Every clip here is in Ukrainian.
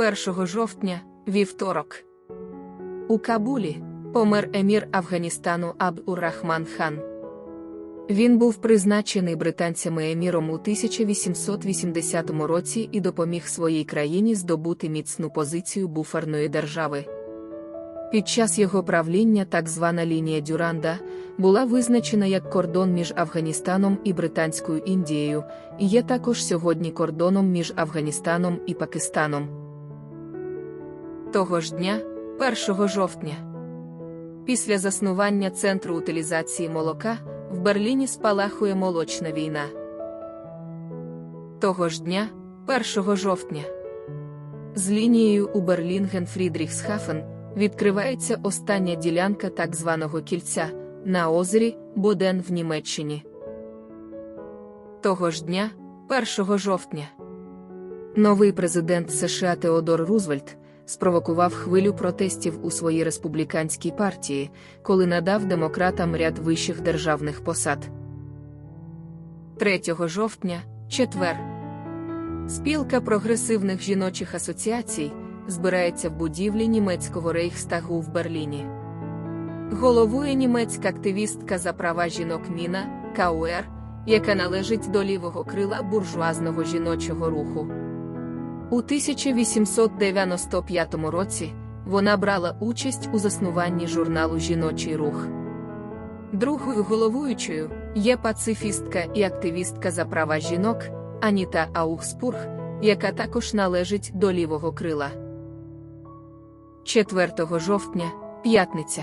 1 жовтня, вівторок. У Кабулі помер емір Афганістану Абд-ур-Рахман хан. Він був призначений британцями еміром у 1880 році і допоміг своїй країні здобути міцну позицію буферної держави. Під час його правління так звана лінія Дюранда була визначена як кордон між Афганістаном і Британською Індією, і є також сьогодні кордоном між Афганістаном і Пакистаном. Того ж дня, 1 жовтня, після заснування центру утилізації молока, в Берліні спалахує молочна війна. Того ж дня, 1 жовтня, з лінією у Берлінген Фрідріхсхафен відкривається остання ділянка так званого кільця на озері Боден в Німеччині. Того ж дня, 1 жовтня, новий президент США Теодор Рузвельт спровокував хвилю протестів у своїй республіканській партії, коли надав демократам ряд вищих державних посад. 3 жовтня, четвер. Спілка прогресивних жіночих асоціацій збирається в будівлі німецького рейхстагу в Берліні. Головує німецька активістка за права жінок Міна Кауер, яка належить до лівого крила буржуазного жіночого руху. У 1895 році вона брала участь у заснуванні журналу Жіночий рух. Другою головуючою є пацифістка і активістка за права жінок Аніта Аухспург, яка також належить до лівого крила. 4 жовтня, п'ятниця.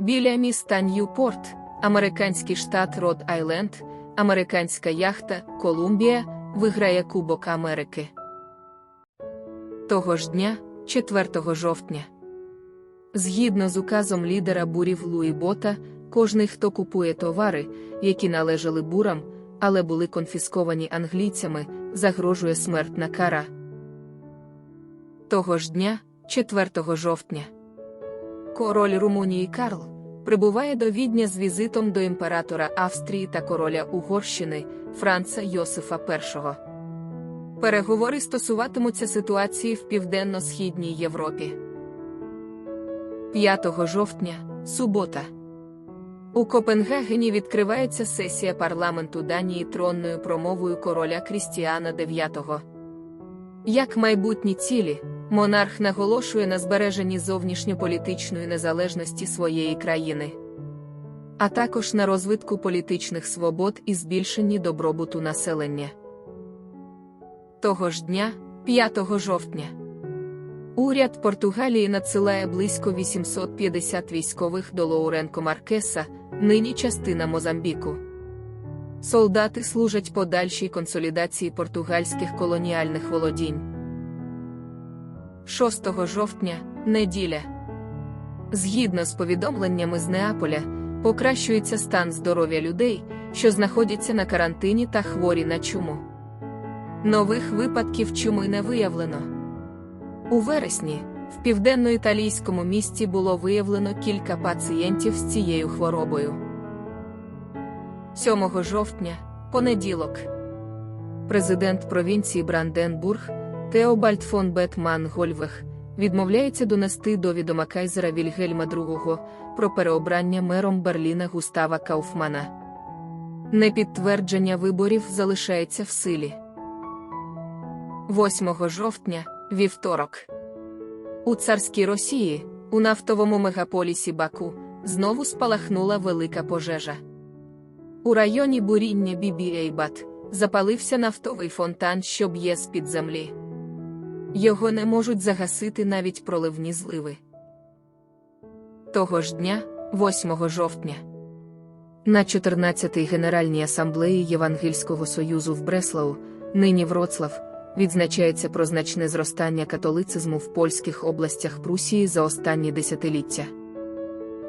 Біля міста Ньюпорт, американський штат Род Айленд, американська яхта Колумбія виграє Кубок Америки. Того ж дня, 4 жовтня. Згідно з указом лідера бурів Луї Бота, кожний, хто купує товари, які належали бурам, але були конфісковані англійцями, загрожує смертна кара. Того ж дня, 4 жовтня, король Румунії Карл прибуває до Відня з візитом до імператора Австрії та короля Угорщини Франца Йосифа І. Переговори стосуватимуться ситуації в Південно-Східній Європі. 5 жовтня, субота. У Копенгагені відкривається сесія парламенту Данії тронною промовою короля Крістіана IX. Як майбутні цілі, монарх наголошує на збереженні зовнішньополітичної незалежності своєї країни, а також на розвитку політичних свобод і збільшенні добробуту населення. Того ж дня, 5 жовтня, уряд Португалії надсилає близько 850 військових до Лоуренко Маркеса, нині частина Мозамбіку. Солдати служать подальшій консолідації португальських колоніальних володінь. 6 жовтня, неділя. Згідно з повідомленнями з Неаполя, покращується стан здоров'я людей, що знаходяться на карантині та хворі на чуму. Нових випадків чуми не виявлено. У вересні в південно-італійському місті було виявлено кілька пацієнтів з цією хворобою. 7 жовтня, понеділок, президент провінції Бранденбург Теобальд фон Бетман Гольвех відмовляється донести до відома кайзера Вільгельма II про переобрання мером Берліна Густава Кауфмана. Непідтвердження виборів залишається в силі. 8 жовтня, вівторок. У царській Росії, у нафтовому мегаполісі Баку, знову спалахнула велика пожежа. У районі буріння Бібі-Ейбат запалився нафтовий фонтан, що б'є з-під землі. Його не можуть загасити навіть проливні зливи. Того ж дня, 8 жовтня, на 14-й Генеральній асамблеї Євангельського союзу в Бреслау, нині Вроцлав, відзначається про значне зростання католицизму в польських областях Прусії за останні десятиліття.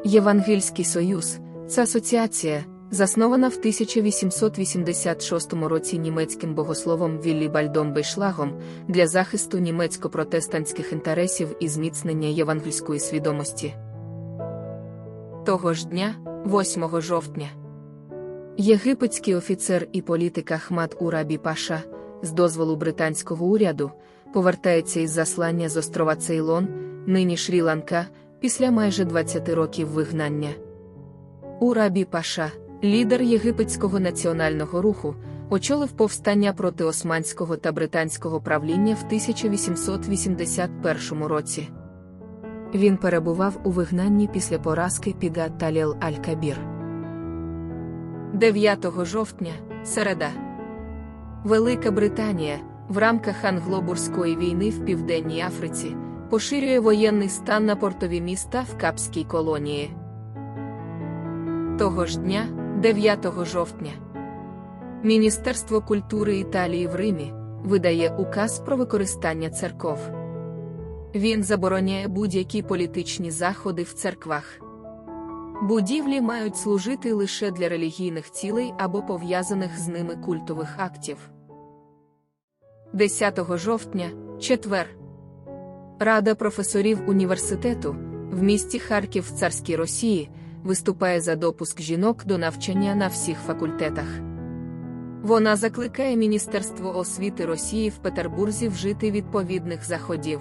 Євангельський союз це асоціація, заснована в 1886 році німецьким богословом Віллібальдом Бейшлагом для захисту німецько-протестантських інтересів і зміцнення євангельської свідомості. Того ж дня, 8 жовтня, єгипетський офіцер і політик Ахмад Урабі Паша з дозволу британського уряду, повертається із заслання з острова Цейлон, нині Шрі-Ланка, після майже 20 років вигнання. Урабі Паша, лідер єгипетського національного руху, очолив повстання проти османського та британського правління в 1881 році. Він перебував у вигнанні після поразки під Таліл Аль-Кабір. 9 жовтня, середа. Велика Британія в рамках англобурської війни в Південній Африці поширює воєнний стан на портові міста в Капській колонії. Того ж дня, 9 жовтня, Міністерство культури Італії в Римі видає указ про використання церков. Він забороняє будь-які політичні заходи в церквах. Будівлі мають служити лише для релігійних цілей або пов'язаних з ними культових актів. 10 жовтня, четвер. Рада професорів університету в місті Харків царській Росії виступає за допуск жінок до навчання на всіх факультетах. Вона закликає Міністерство освіти Росії в Петербурзі вжити відповідних заходів.